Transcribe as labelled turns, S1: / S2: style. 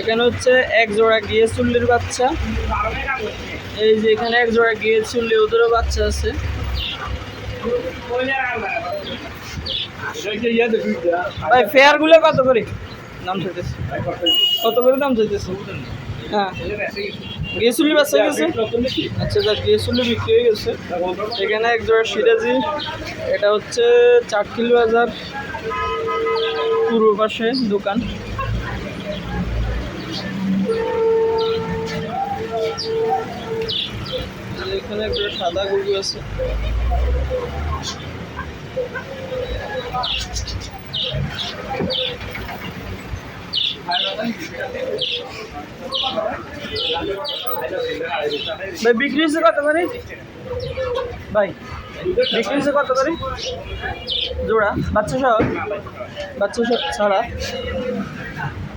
S1: এখানে হচ্ছে এক জোড়া গিয়ে চুল্লির বাচ্চা। এই যে এখানে এক জোড়া গিয়ে চুল্লি, ওদেরও বাচ্চা আছে। ভাই ফেয়ারগুলো কত করে? দাম চাইতেছে। কত করে দাম চাইতেছে? হ্যাঁ। গিয়ে চুল্লি বাচ্চা গেছে? আচ্ছা আচ্ছা গিয়ে চুল্লি বিক্রি হয়ে গেছে। এখানে এক জোড়া সিরাজি। এটা হচ্ছে চাটকিল বাজার। পূর্ব পাশে দোকান। এখানে একটা সাদা গরু আছে। ভাই, বিক্রি হচ্ছে কত করে? ভাই, বিক্রি হচ্ছে কত করে? জোড়া, বাচ্চা সহ? বাচ্চা ছাড়া?